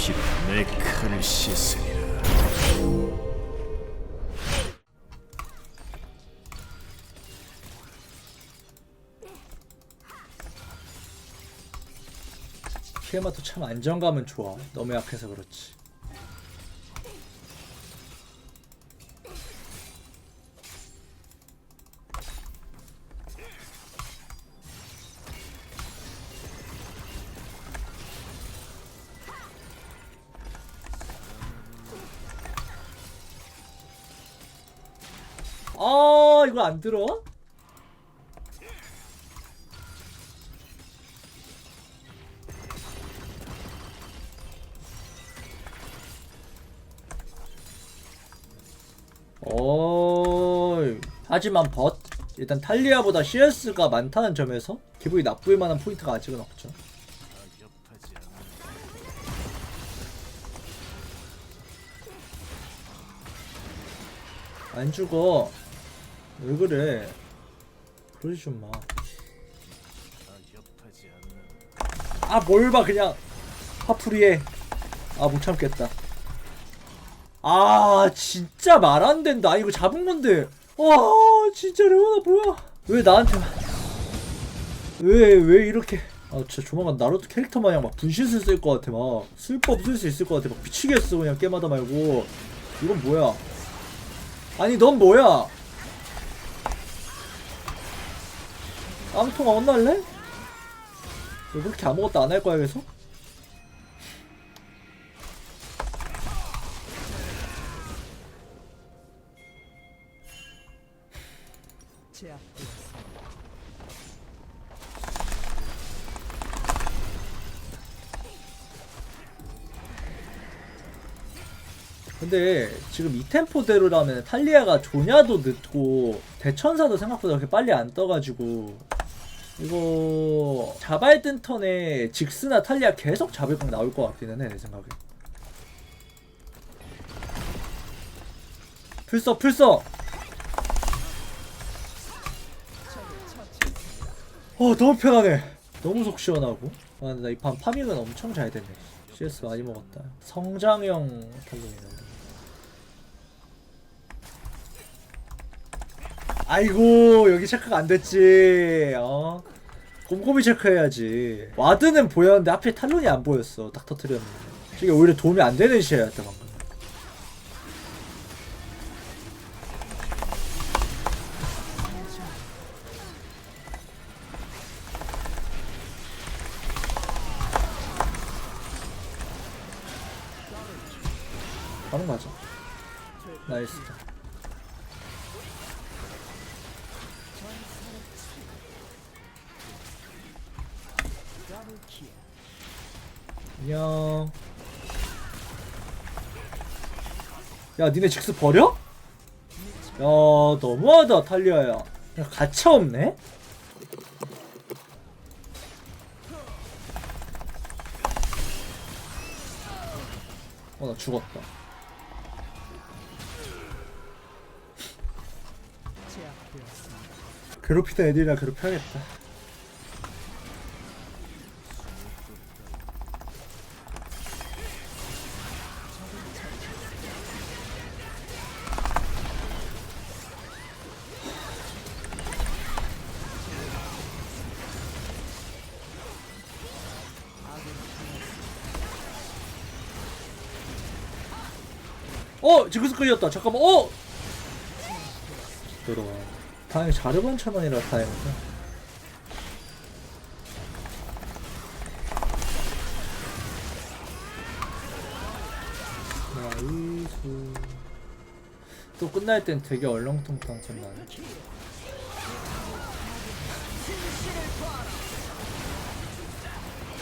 피로 내 칼을 씻으리라. 피에마도 참 안정감은 좋아. 너무 약해서 그렇지. 아 이거 안 들어? 어이. 하지만 벗 일단 탈리아보다 CS가 많다는 점에서 기분이 나쁠 만한 포인트가 아직은 없죠. 안 죽어. 왜 그래? 그러지 좀 마. 아 뭘 봐 그냥 화풀이해. 아 못 참겠다. 아 진짜 말 안 된다. 아, 이거 잡은 건데. 와 진짜 레오나 뭐야? 왜 나한테 왜왜 이렇게? 아 진짜 조만간 나루토 캐릭터 마냥 막 분신술 쓸 것 같아 막 술법 쓸 수 있을 것 같아 막 미치겠어 그냥 게임하다 말고 이건 뭐야? 아니 넌 뭐야? 깡통 안 날래? 왜 그렇게 아무것도 안 할 거야 계속? 근데 지금 이 템포대로라면 탈리아가 조냐도 늦고 대천사도 생각보다 그렇게 빨리 안 떠가지고 이거 자발 뜬 턴에 직스나 탈리아 계속 잡을 방 나올 것 같기는 해 내 생각에. 풀써 풀써! 어 너무 편하네. 너무 속 시원하고. 아 근데 나 이 판 파밍은 엄청 잘 됐네. CS 많이 먹었다. 성장형 탈리아 아이고 여기 체크가 안 됐지. 어? 꼼꼼히 체크해야지. 와드는 보였는데 하필 탈론이 안 보였어. 딱 터트렸는데. 저게 오히려 도움이 안 되는 시야였다 방금 안녕. 야, 니네 직스 버려? 야, 너무하다, 탈리아야. 야, 가차 없네? 어, 나 죽었다. 괴롭히던 애들이랑 괴롭혀야겠다. 어! 지그스 끌렸다. 잠깐만 어! 들어와. 다행히 자르반 천원이라 다행이다. 나이스. 또 끝날 땐 되게 얼렁뚱땅 끝나네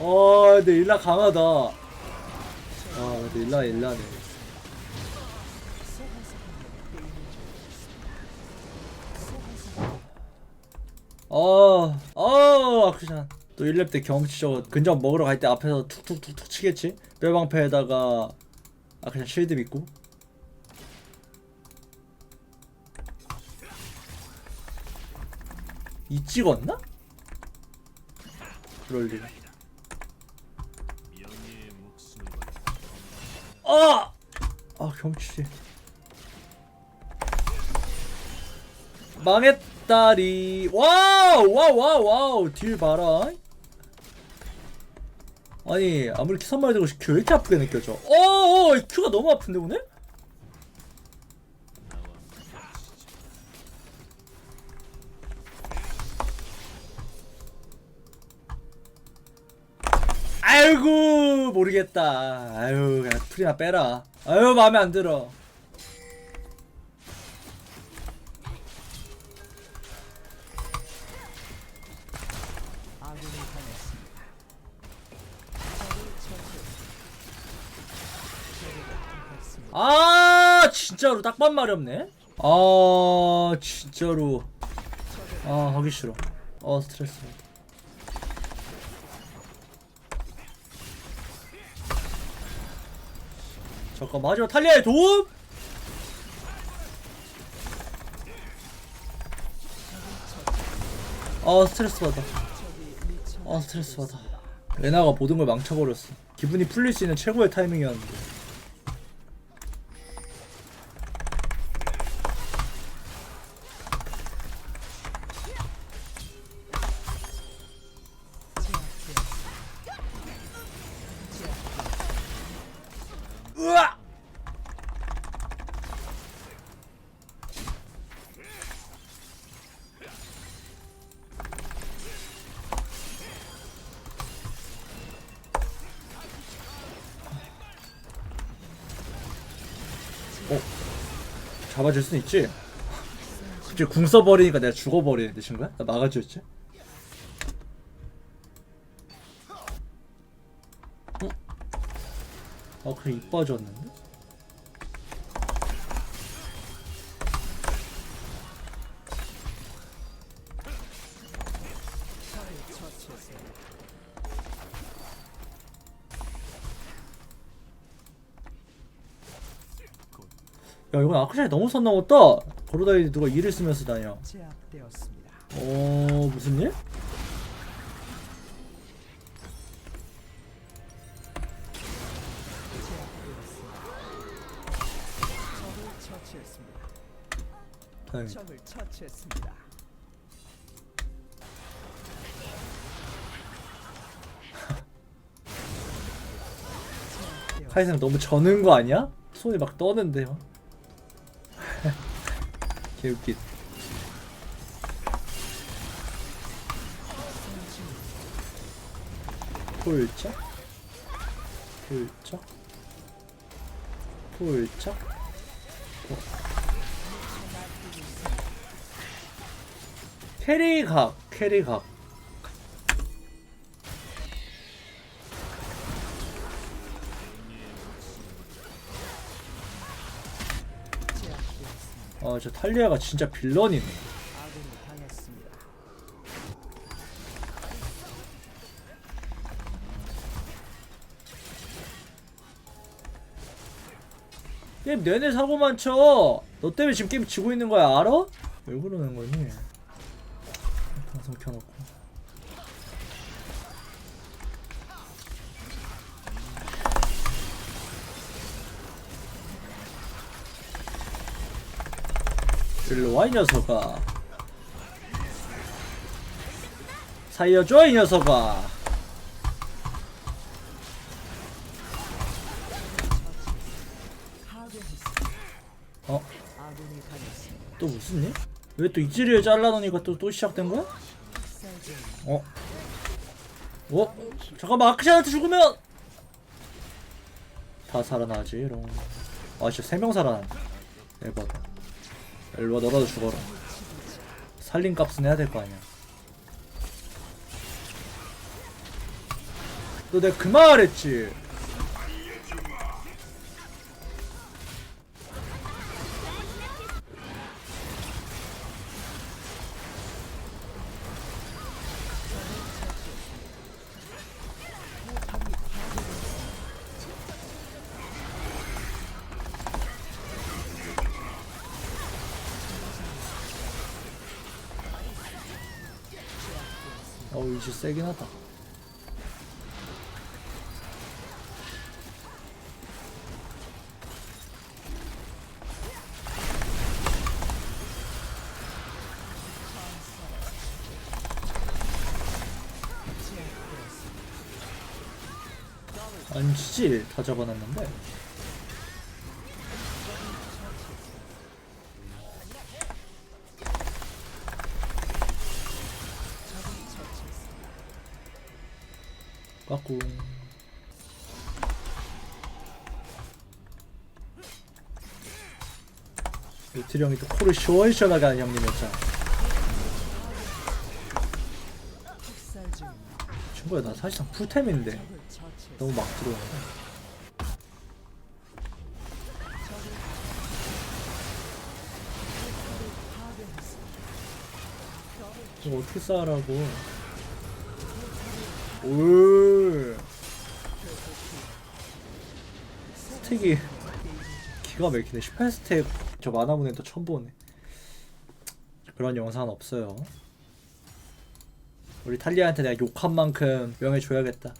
어 근데 일라 강하다. 아 근데 일라 일라네 어, 어, 아크샨. 또 1렙 때 경험치 저거 근접 먹으러 갈 때 앞에서 툭툭툭툭 치겠지? 뼈방패에다가 아크샨 실드 믿고. 이 찍었나? 그럴 리가. 명예의 목숨을 걸고 아! 아 경치 망했 다리. 와우 와우 와우 와우. 딜 봐라. 아니 아무리 키선말 들고 큐 왜 이렇게 아프게 느껴져? 어어 이 큐가 너무 아픈데 오늘? 아이고 모르겠다. 아유 그냥 풀이나 빼라. 아유 마음에 안 들어 아 진짜로 딱밤 마렵네. 아 진짜로. 아 하기 싫어. 아 스트레스. 잠깐 마지막 탈리아의 도움? 아 스트레스 받아. 아 스트레스 받아. 레나가 모든 걸 망쳐버렸어. 기분이 풀릴 수 있는 최고의 타이밍이었는데 으아! 어? 잡아줄 순 있지? 갑자기 궁 써버리니까 내가 죽어버리는데 친구야? 나 막아줬지? 아 그래 이뻐졌는데? 야 이건 아크샷이 너무 선 넘었다 걸어다니 누가 일을 쓰면서 다녀 제압되었습니다. 어 무슨 일? 처치했습니다. 다행이다 적을 처치했습니다. 카이생 너무 저는 거 아니야? 손이 막 떠는데요 개웃기 폴짝 폴짝 폴짝 어. 캐리각 캐리각. 아 저 탈리아가 진짜 빌런이네 게임 내내 사고만 쳐. 너 때문에 지금 게임 지고 있는 거야, 알아? 왜 그러는 거니? 방송 켜놓고. 일로 와, 이 녀석아. 살려줘, 이 녀석아. 어? 또 무슨 일? 왜 또 이즈리얼 잘라놓으니까 또, 또 시작된 거야? 어? 어? 잠깐만 아크샤한테 죽으면 다 살아나지 이런 아 진짜 세 명 살아났네 대박이다 일로와 너라도 죽어라 살림 값은 해야 될 거 아니야 너 내가 그 말 했지 진실 세긴 하다. 안 치지 다 잡아놨는데 까꿍 요트리 형이 또 코를 시원시원하게 하는 형님이었잖아. 친구야 나 사실상 풀템인데. 너무 막 들어오네 이거 어떻게 쌓으라고 올 스택이 기가 막히네. 18스택. 저 만화문에 또 처음 보네. 그런 영상은 없어요. 우리 탈리아한테 내가 욕한 만큼 명예 줘야겠다